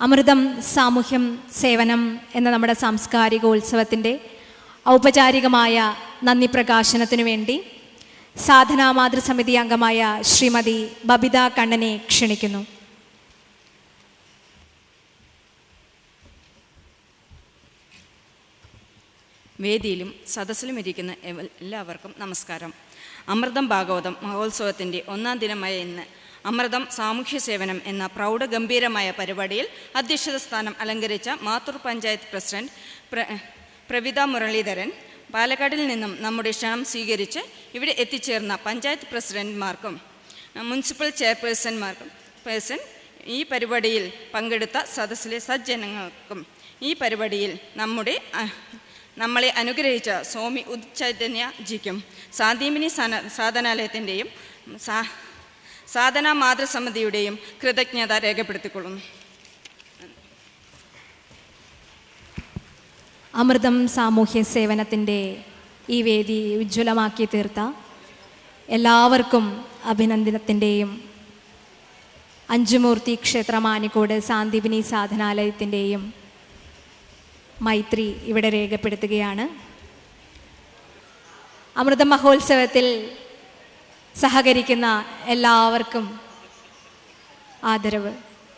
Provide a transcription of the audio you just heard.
അമൃതം സാമൂഹ്യം സേവനം എന്ന നമ്മുടെ സാംസ്കാരികോത്സവത്തിന്റെ ഔപചാരികമായ നന്ദി പ്രകാശനത്തിനു വേണ്ടി സാധനാ മാതൃസമിതി അംഗമായ ശ്രീമതി ബബിത കണ്ണനെ ക്ഷണിക്കുന്നു. വേദിയിലും സദസ്സിലും ഇരിക്കുന്ന എല്ലാവർക്കും നമസ്കാരം. അമൃതം ഭാഗവതം മഹോത്സവത്തിന്റെ ഒന്നാം ദിനമായ ഇന്ന് അമൃതം സാമൂഹ്യ സേവനം എന്ന പ്രൗഢഗംഭീരമായ പരിപാടിയിൽ അധ്യക്ഷത സ്ഥാനം അലങ്കരിച്ച മാത്തൂർ പഞ്ചായത്ത് പ്രസിഡന്റ് പ്ര പ്രവിത മുരളീധരൻ പാലക്കാടിൽ നിന്നും നമ്മുടെ ക്ഷണം സ്വീകരിച്ച് ഇവിടെ എത്തിച്ചേർന്ന പഞ്ചായത്ത് പ്രസിഡന്റ്മാർക്കും മുനിസിപ്പൽ ചെയർപേഴ്സൺമാർക്കും പേഴ്സൺ ഈ പരിപാടിയിൽ പങ്കെടുത്ത സദസ്സിലെ സജ്ജനങ്ങൾക്കും ഈ പരിപാടിയിൽ നമ്മുടെ നമ്മളെ അനുഗ്രഹിച്ച സ്വാമി ഉദ്ചൈതന്യ ജിക്കും സാന്ദീപിനി സാന സാധനാലയത്തിന്റെയും സാ സാധന മാതൃസമിതിയുടെയും കൃതജ്ഞത രേഖപ്പെടുത്തിക്കൊള്ളുന്നു അമൃതം സാമൂഹ്യ സേവനത്തിന്റെ ഈ വേദി ഉജ്ജ്വലമാക്കി തീർത്ത എല്ലാവർക്കും അഭിനന്ദനത്തിന്റെയും അഞ്ചുമൂർത്തി ക്ഷേത്ര മാനിക്കോട് സാന്ദീപിനി സാധനാലയത്തിന്റെയും മൈത്രി ഇവിടെ രേഖപ്പെടുത്തുകയാണ്. അമൃത മഹോത്സവത്തിൽ സഹകരിക്കുന്ന എല്ലാവർക്കും ആദരവ്.